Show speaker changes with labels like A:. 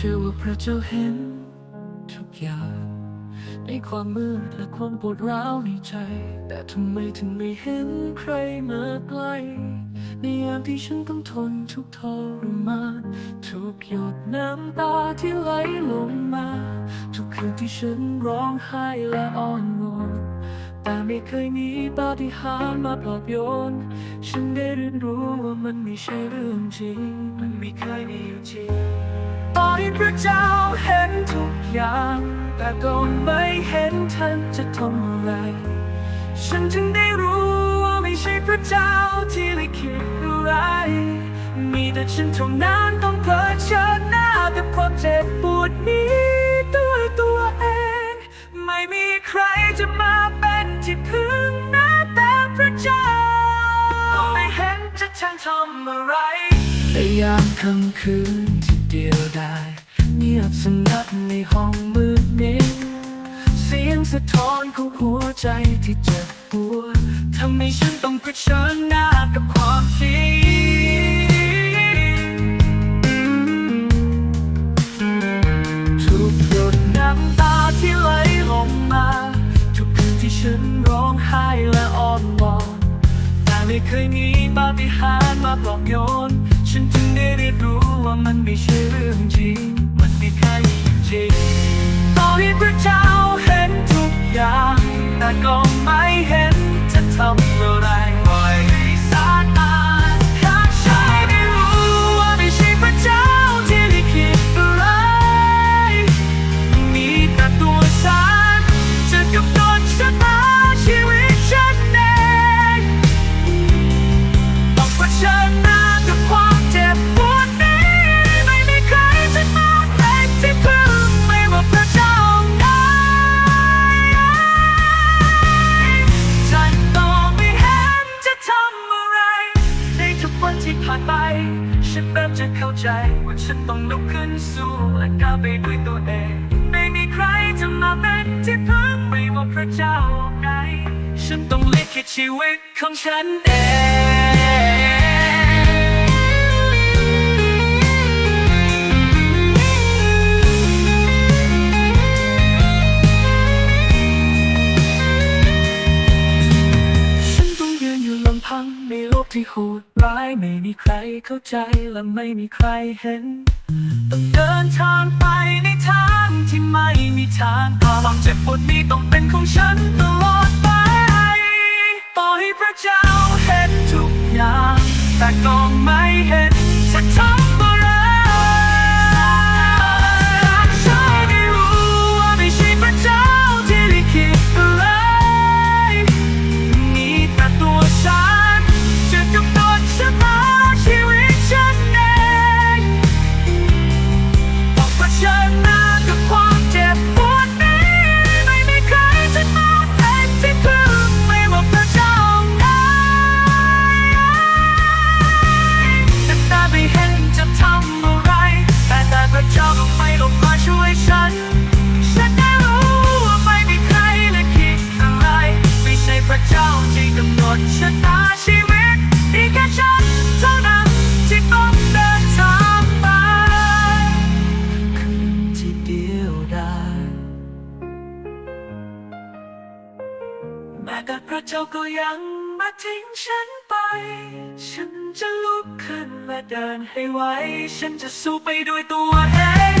A: ชื่อว่าพระเจ้าเห็น ทุกอย่าง ในความมืดและความปวดร้าวในใจ แต่ทำไมถึงไม่เห็นใครมาใกลในยามที่ฉันต้องทนทุกทรมานทุกหยดน้ำตาที่ไหลลงมา ทุกคืนที่ฉันร้องไห้และอ้อนวอนแต่ไม่เคยมีปาฏิหาริย์มาปลอบโยน ฉันได้เรียนรู้ว่ามันไม่ใช่เรื่องจริง มันไม่เคยมีอยู่จริง พระเจ้าเห็นทุกอย่าง แต่ก็ไม่เห็นท่านจะทำอะไร ฉันถึงได้รู้ว่าไม่ใช่พระเจ้าที่ลิขิตอะไร มีแต่ฉันเท่านั้นต้องเผชิญหน้ากับความเจ็บปวดนี้ด้วยตัวเอง ไม่มีใครจะมาเป็นที่พึ่งน้าแต่พระเจ้า ไม่เห็นจะฉันทำอะไรในยามค่ำคืนที่เดียวดาย บสงัดในห้องมืดมิดเสียงสะท้อนของหัวใจที่เจ็บปวดทำให้ฉันต้องเผชิญหน้ากับความจริงทุกหยดน้ำตาที่ไหลลงมา ทุกคืนที่ฉันร้องไห้และอ้อนวอนแต่ไม่เคยมีปาฏิหาริย์มาปลอบโยน ฉันจึงได้เรียนรู้ว่ามันไม่ใช่เรื่องจริง พระเจ้าเห็นทุกอย่างแต่ก็ ใจว่าฉันต้องลุกขึ้นสู้และก้าวไปด้วยตัวเอง ไม่มีใครจะมาเป็นที่พึ่งไม่ว่าพระเจ้าไหน ฉันต้องลิขิตชีวิตของฉันเอง เข้าใจและไม่มีใครเห็น ต้องเดินทางไปในทางที่ไม่มีทางความเจ็บปวดนี้ต้องเป็นของฉันตลอดไปต่อให้พระเจ้าเห็นทุกอย่าง แต่ก็ไม่เห็น ราะเจ้าก็ยังมาทิ้งฉันไป ฉันจะลุกขึ้นและเดินให้ไหว ฉันจะสู้ไปด้วยตัวเอง